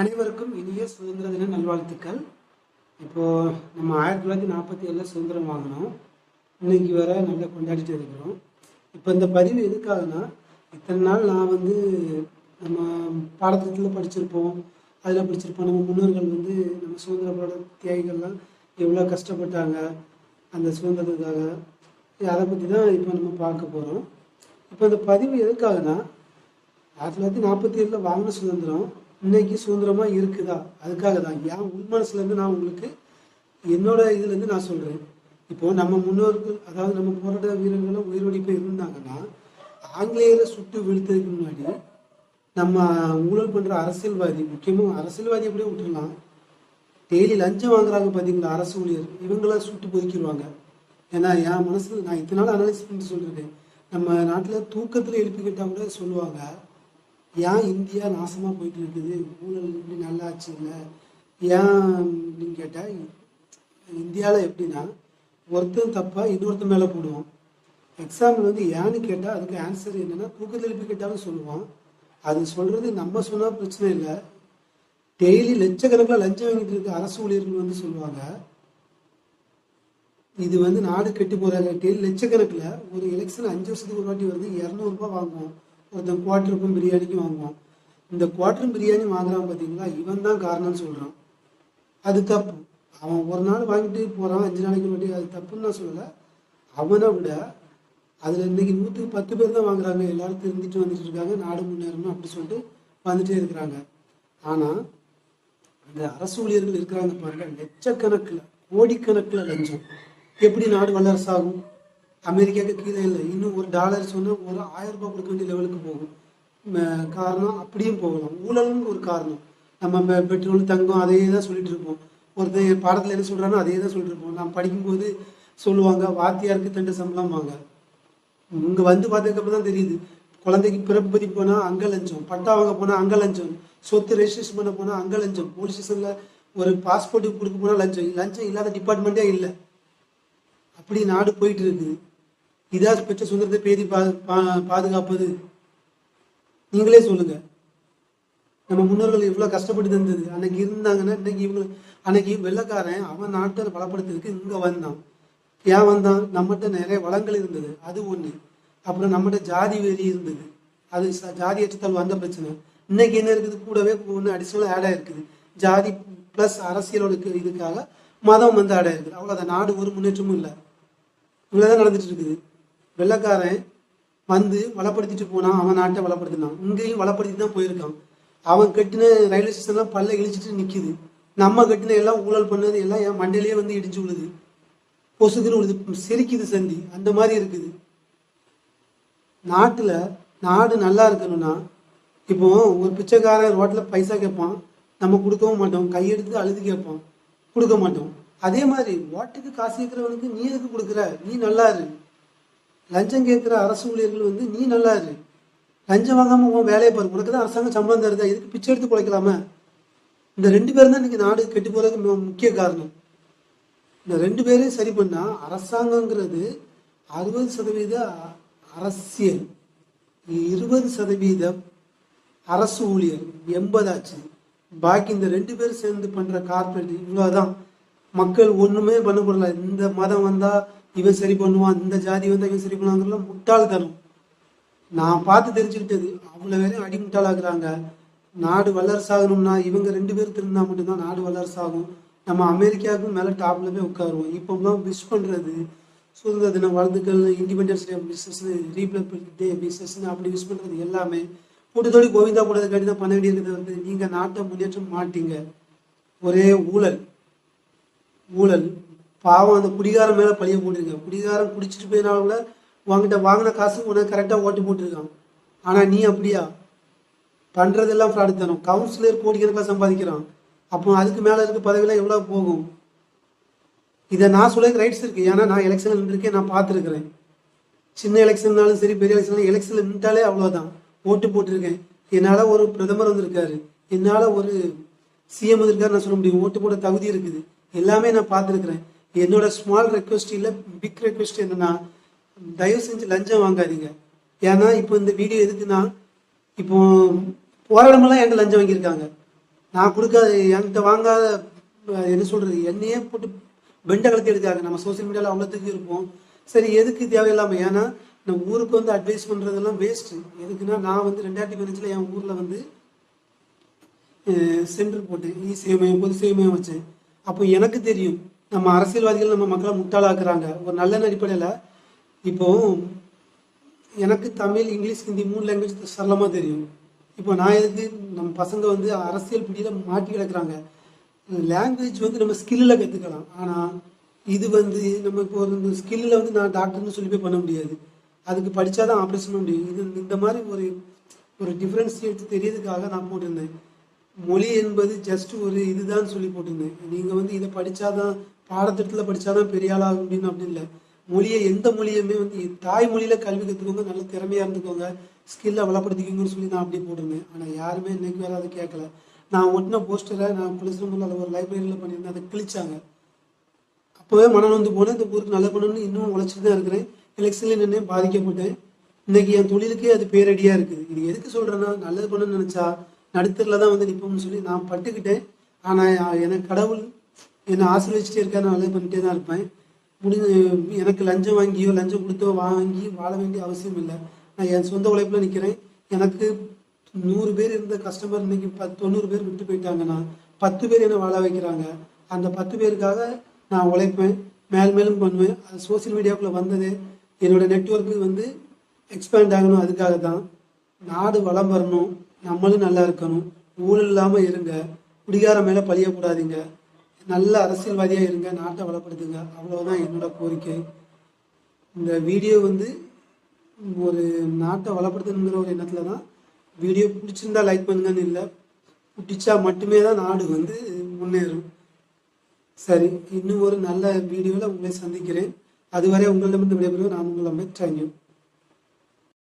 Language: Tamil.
அனைவருக்கும் இனிய சுதந்திர தின நல்வாழ்த்துக்கள். இப்போது நம்ம ஆயிரத்தி தொள்ளாயிரத்தி நாற்பத்தி ஏழில் சுதந்திரம் வாங்கினோம். இன்னைக்கு வர நல்லா கொண்டாடிட்டு இருக்கிறோம். இப்போ இந்த பதிவு எதுக்காகனா இத்தனை நாள் நான் வந்து நம்ம பாடத்திட்டத்தில் படிச்சிருப்போம். அதில் படிச்சிருப்போம். நம்ம முன்னோர்கள் வந்து நம்ம சுதந்திர போராட்ட தியாகிகள்லாம் எவ்வளோ கஷ்டப்பட்டாங்க அந்த சுதந்திரத்துக்காக. அதை பற்றி தான் இப்போ நம்ம பார்க்க போகிறோம் இப்போ இந்த பதிவு எதுக்காகனா ஆயிரத்தி தொள்ளாயிரத்தி நாற்பத்தி ஏழில் வாங்கின சுதந்திரம். இன்னைக்கு சுதந்திரமாக இருக்குதா? அதுக்காக தான் என் உள் மனசுலேருந்து நான் உங்களுக்கு என்னோட இதுலேருந்து நான் சொல்கிறேன் இப்போ நம்ம முன்னோர்கள் அதாவது நம்ம போராட்ட வீரர்களும் உயிரோடி போய் இருந்தாங்கன்னா ஆங்கிலேயரை சுட்டு வீழ்த்ததுக்கு முன்னாடி நம்ம ஊழல் பண்ணுற அரசியல்வாதி முக்கியமாக அரசியல்வாதி அப்படியே விட்டுடலாம் டெய்லி லஞ்சம் வாங்குறாங்க பார்த்தீங்களா அரசு ஊழியர்? இவங்களாம் சுட்டு பொதுக்கிடுவாங்க ஏன்னா என் மனசில் நான் இத்தனை நாள் அனலைஸ் பண்ணி சொல்லியிருக்கேன் நம்ம நாட்டில் தூக்கத்தில் எழுப்பிக்கிட்டால் கூட சொல்லுவாங்க ஏன் இந்தியா நாசமாக போயிட்டு இருக்குது ஊழல் இப்படி நல்லா ஆச்சு இல்லை? ஏன் அப்படின்னு கேட்டால் இந்தியாவில் எப்படின்னா ஒருத்தன் தப்பாக இன்னொருத்தன் மேலே போடுவோம் எக்ஸாம்பிள் வந்து ஏன்னு கேட்டால் அதுக்கு ஆன்சர் என்னென்னா தூக்க எழுப்பி கேட்டாலும் சொல்லுவான். அது சொல்கிறது நம்ம சொன்னால் பிரச்சனை இல்லை. டெய்லி லட்சக்கணக்கில் லஞ்சம் வாங்கிட்டு இருக்க அரசு ஊழியர்கள் வந்து சொல்லுவாங்க. இது வந்து நாடு கெட்டு போகிறாங்க டெய்லி லட்சக்கணக்கில் ஒரு எலெக்ஷன் அஞ்சு வருஷத்துக்கு ஒரு வாட்டி வருது. இரநூறுபா வாங்குவோம். ஒருத்தன் குவார்ட்டருக்கும் பிரியாணிக்கும் வாங்குவான். இந்த குவார்ட்டரும் பிரியாணி வாங்குறான் பார்த்தீங்களா இவன் தான் காரணம்னு சொல்கிறான் அது தப்பு. அவன் ஒரு நாள் வாங்கிட்டு போகிறான் அஞ்சு நாளைக்கு ஒரு அது தப்புன்னு நான் சொல்லலை. அவனை விட அதில் இன்னைக்கு நூற்றுக்கு பத்து பேர் தான் வாங்குறாங்க. எல்லாரும் தெரிஞ்சுட்டு வந்துட்டு இருக்காங்க. நாடு முன்னேறணும் அப்படி சொல்லிட்டு வந்துட்டே இருக்கிறாங்க. ஆனால் இந்த அரசு ஊழியர்கள் இருக்கிறாங்க பாருங்க. லட்சக்கணக்கில் கோடிக்கணக்கில் லஞ்சம். எப்படி நாடு வல்லரசாகும்? அமெரிக்காவுக்கு கீழே இல்லை. இன்னும் ஒரு டாலர் சொன்னால் ஒரு ஆயிரம் ரூபாய் கொடுக்க வேண்டிய லெவலுக்கு போகும். காரணம் அப்படியும் போகலாம். ஊழலும் ஒரு காரணம். நம்ம பெட்ரோல் தங்கம் அதையே தான் சொல்லிட்டு இருப்போம். ஒருத்தன் பாடத்தில் என்ன சொல்கிறானோ அதையே தான் சொல்லிட்டு இருப்போம். நான் படிக்கும்போது சொல்லுவாங்க வாத்தியாருக்கு தண்டு சம்பளம் வாங்க. இங்கே வந்து பார்த்ததுக்கப்புறம் தான் தெரியுது. குழந்தைக்கு பிறப்பு போனால் அங்கே லஞ்சம் பட்டா வாங்க போனால் அங்கே லஞ்சம் சொத்து ரெஜிஸ்ட்ரேஷன் பண்ண போனால் அங்கே லஞ்சம் போலீஸ் ஸ்டேஷனில் ஒரு பாஸ்போர்ட்டுக்கு கொடுக்க போனால் லஞ்சம். லஞ்சம் இல்லாத டிபார்ட்மெண்ட்டே இல்லை. அப்படி நாடு போயிட்டு இருக்குது இதாக பெற்ற சுதந்திரத்தை பேதி பா பா- பாதுகாப்பது. நீங்களே சொல்லுங்க. நம்ம முன்னோர்கள் இவ்வளோ கஷ்டப்பட்டு தந்தது. அன்னைக்கு இருந்தாங்கன்னா இன்னைக்கு இவங்க அன்னைக்கு வெள்ளைக்காரன் அவன் நாட்டை பலப்படுத்துறதுக்கு இங்கே வந்தான். ஏன் வந்தான்? நம்மகிட்ட நிறைய வளங்கள் இருந்தது. அது ஒன்று அப்புறம் நம்மகிட்ட ஜாதி வெறி இருந்தது. அது ஜாதி ஏற்றத்தால் வந்த பிரச்சனை. இன்னைக்கு என்ன இருக்குது? கூடவே ஒன்று அடிஷ்னலாக ஆட் ஆயிருக்குது. ஜாதி ப்ளஸ் அரசியலோட இதுக்காக மதம் வந்து ஆட் ஆயிருக்குது. அவ்வளோதான் நாடு ஒரு முன்னேற்றமும் இல்லை. இவ்வளோதான் நடந்துட்டு இருக்குது. வெள்ளைக்காரன் வந்து வளப்படுத்திட்டு போனான் அவன் நாட்டை வளப்படுத்தினான். இங்கேயும் வளப்படுத்தி தான் போயிருக்கான். அவன் கட்டின ரயில்வே ஸ்டேஷன்லாம் பல்ல இழிச்சிட்டு நிற்கிது நம்ம கட்டின எல்லாம் ஊழல் பண்ணது எல்லாம் என் மண்டையிலேயே வந்து இடிஞ்சு விழுது. கொசுதுன்னு விழுது. செரிக்குது சந்தி. அந்த மாதிரி இருக்குது. நாட்டில் நாடு நல்லா இருக்கணும்னா இப்போ ஒரு பிச்சைக்காரன் ரோட்டில் பைசா கேட்பான். நம்ம கொடுக்கவும் மாட்டோம். கையெடுத்து அழுது கேட்பான். கொடுக்க மாட்டோம். அதே மாதிரி ஓட்டுக்கு காசு கேட்குறவனுக்கு நீ எதுக்கு கொடுக்குற? நீ நல்லா இரு லஞ்சம் கேட்குற அரசு ஊழியர்கள் வந்து நீ நல்லா இரு லஞ்சம் வாங்காமல் உன் வேலையை பாரு. உனக்கு தான் அரசாங்கம் சம்பளம் தருதா? இதுக்கு பிச்சை எடுத்து குலைக்கலாமா? இந்த ரெண்டு பேரும் தான் இன்னைக்கு நாடு கெட்டு போகிறதுக்கு முக்கிய காரணம். இந்த ரெண்டு பேரையும் சரி பண்ணால் அரசாங்கங்கிறது அறுபது சதவீத அ- அரசியல். இருபது சதவீதம் அரசு ஊழியர். எண்பதாச்சு பாக்கி இந்த ரெண்டு பேரும் சேர்ந்து பண்ணுற கார்பரேட் இவ்வளோதான் மக்கள் ஒண்ணுமே பண்ண போடல இந்த மதம் வந்தா இவன் சரி பண்ணுவான் இந்த ஜாதி வந்தா இவன் சரி பண்ணுவாங்கலாம் முட்டாள்தனம். நான் பார்த்து தெரிஞ்சுக்கிட்டது அவ்வளோ பேரும் அடிமுட்டாளாக்குறாங்க. நாடு வல்லரசாகணும்னா இவங்க ரெண்டு பேர் திருந்தா மட்டும்தான் நாடு வல்லரசாகும். நம்ம அமெரிக்காவுக்கும் மேலே டாப்ல போய் உட்காருவோம். இப்போலாம் விஷ் பண்ணுறது சுதந்திர தின வாழ்த்துக்கள் இண்டிபெண்டன்ஸ் டே பிஸ்னஸ் ரீப்ளபிள் டே பிஸ்னஸ்னு அப்படி விஷ் பண்ணுறது எல்லாமே. கூட்டத்தோடி கோவிந்தா போடுறதுக்காண்டி தான் பண்ண வேண்டியிருக்கிறது வந்து நீங்கள் நாட்டை முன்னேற்றம் மாட்டீங்க. ஒரே ஊழல். ஊழல் பாவம் அந்த குடிகாரன் மேலே பழிய போட்டிருக்கேன் குடிகாரன் குடிச்சிட்டு போயினால உங்ககிட்ட வாங்கின காசு உனக்கு கரெக்டாக ஓட்டு போட்டிருக்கான் ஆனால் நீ அப்படியா? பண்ணுறதெல்லாம் ஃப்ராடு தரும் கவுன்சிலர் கோடிக்கணக்காக சம்பாதிக்கிறான். அப்போ அதுக்கு மேலே இருக்க பதவியெல்லாம் எவ்வளோ போகும்? இதை நான் சொல்ல ரைட்ஸ் இருக்குது ஏன்னா நான் எலெக்ஷனில் நின்றுருக்கேன் நான் பார்த்துருக்குறேன். சின்ன எலெக்ஷன்னாலும் சரி பெரிய எலெக்ஷன் எலெக்ஷனில் நின்றாலே அவ்வளோதான் ஓட்டு போட்டிருக்கேன். என்னால் ஒரு பிரதமர் வந்திருக்காரு. என்னால் ஒரு சிஎம் வந்திருக்காரு நான் சொல்ல முடியும். ஓட்டு போட தகுதி இருக்குது. எல்லாமே நான் பார்த்துருக்குறேன். என்னோட ஸ்மால் ரெக்வஸ்ட் இல்லை பிக் ரெக்வஸ்ட் என்னன்னா தயவு செஞ்சு லஞ்சம் வாங்காதீங்க. ஏன்னா இப்போ இந்த வீடியோ எதுக்குன்னா இப்போ போராடமெல்லாம் என்கிட்ட லஞ்சம் வாங்கியிருக்காங்க. நான் கொடுக்காத என்கிட்ட வாங்காத என்ன சொல்றது என்னையே போட்டு பெண்டை கலத்தி எடுக்காங்க நம்ம சோஷியல் மீடியாவில் அவ்வளோத்துக்கு இருப்போம். சரி எதுக்கு தேவையில்லாமல் ஏன்னா நம்ம ஊருக்கு வந்து அட்வைஸ் பண்ணுறதெல்லாம் வேஸ்ட்டு எதுக்குன்னா நான் வந்து ரெண்டாயிரத்தி பதினஞ்சில் என் ஊரில் வந்து சென்டர் போட்டேன். இ சேவையம் பொது சேமையம் வச்சேன். அப்போ எனக்கு தெரியும் நம்ம அரசியல்வாதிகள் நம்ம மக்களை முட்டாளாக்குறாங்க. ஒரு நல்ல அடிப்படையில் இப்போ எனக்கு தமிழ் இங்கிலீஷ் ஹிந்தி மூணு லாங்குவேஜ் சரளமாக தெரியும். இப்போ நான் எதுக்கு நம்ம பசங்க வந்து அரசியல் பிடியில் மாட்டி கிடக்குறாங்க. லாங்குவேஜ் வந்து நம்ம ஸ்கில்லில் கற்றுக்கலாம் ஆனால் இது வந்து நம்ம இப்போ ஒரு ஸ்கில்லில் வந்து நான் டாக்டர்னு சொல்லி போய் பண்ண முடியாது. அதுக்கு படித்தா தான் ஆப்ரேஷன் பண்ண முடியும். இது இந்த மாதிரி ஒரு ஒரு டிஃப்ரென்ஸ் எடுத்து தெரியறதுக்காக நான் போட்டிருந்தேன். மொழி என்பது ஜஸ்ட் ஒரு இதுதான் சொல்லி போட்டிருந்தேன் நீங்கள் வந்து இதை படித்தாதான் பாடத்திட்டத்தில் படித்தாதான் பெரிய ஆளாக அப்படின்னு அப்படின்னு இல்லை. மொழியை எந்த மொழியுமே வந்து தாய்மொழியில் கல்வி கற்றுக்கோங்க நல்ல திறமையாக இருந்துக்கோங்க ஸ்கில்லை வளப்படுத்திக்கோங்கன்னு சொல்லி நான் அப்படியே போட்டிருந்தேன். ஆனால் யாருமே இன்னைக்கு வேறு அதை கேட்கல. நான் ஒட்டின போஸ்டரை நான் புலிசம்பூரில் ஒரு லைப்ரரியில் பண்ணியிருந்தேன். அதை கிழிச்சாங்க. அப்போவே மனம் வந்து போனேன். இந்த ஊருக்கு நல்ல பண்ணணும்னு இன்னும் உழைச்சிட்டு தான் இருக்கிறேன். எலெக்ஷனில் நின்று பாதிக்கப்பட்டேன். இன்னைக்கு என் தொழிலுக்கே அது பேரடியாக இருக்குது. இது எதுக்கு சொல்கிறேன்னா நல்லது பண்ணணும்னு நினச்சா நடுத்தரில் தான் வந்து நிற்போம்னு சொல்லி நான் பட்டுக்கிட்டேன். ஆனால் எனக்கு கடவுள் என்னை ஆசீர்வதிச்சிட்டே இருக்கா நான் நல்லது பண்ணிட்டே தான் இருப்பேன். முடிஞ்ச எனக்கு லஞ்சம் வாங்கியோ லஞ்சம் கொடுத்தோ வாங்கி வாழ வேண்டிய அவசியம் இல்லை. நான் என் சொந்த உழைப்பில் நிற்கிறேன் எனக்கு நூறு பேர் இருந்த கஸ்டமர் இன்னைக்கு பத் தொண்ணூறு பேர் விட்டு போயிட்டாங்கன்னா பத்து பேர் என்னை வாழ வைக்கிறாங்க. அந்த பத்து பேருக்காக நான் உழைப்பேன் மேல் மேலும் பண்ணுவேன். அது சோஷியல் மீடியாவுக்குள்ளே வந்ததே. என்னோட நெட்ஒர்க்கு வந்து எக்ஸ்பேண்ட் ஆகணும் அதுக்காக தான் நாடு வளம் வரணும். நம்மளும் நல்லா இருக்கணும். ஊழல் இல்லாமல் இருங்க. குடிகாரம் மேலே பழியக்கூடாதீங்க. நல்ல அரசியல்வாதியாக இருங்க. நாட்டை வளப்படுத்துங்க. அவ்வளோதான் என்னோட கோரிக்கை. இந்த வீடியோ வந்து ஒரு நாட்டை வளப்படுத்தணுங்கிற ஒரு எண்ணத்தில் தான் வீடியோ பிடிச்சிருந்தா லைக் பண்ணுங்கன்னு இல்லை. பிடிச்சா மட்டுமே தான் நாடு வந்து முன்னேறும். சரி இன்னும் ஒரு நல்ல வீடியோவில் உங்களை சந்திக்கிறேன். அதுவரை உங்களிடமிருந்து விடைபெறுவோம் நான் உங்களை அம்மை. தேங்க்யூ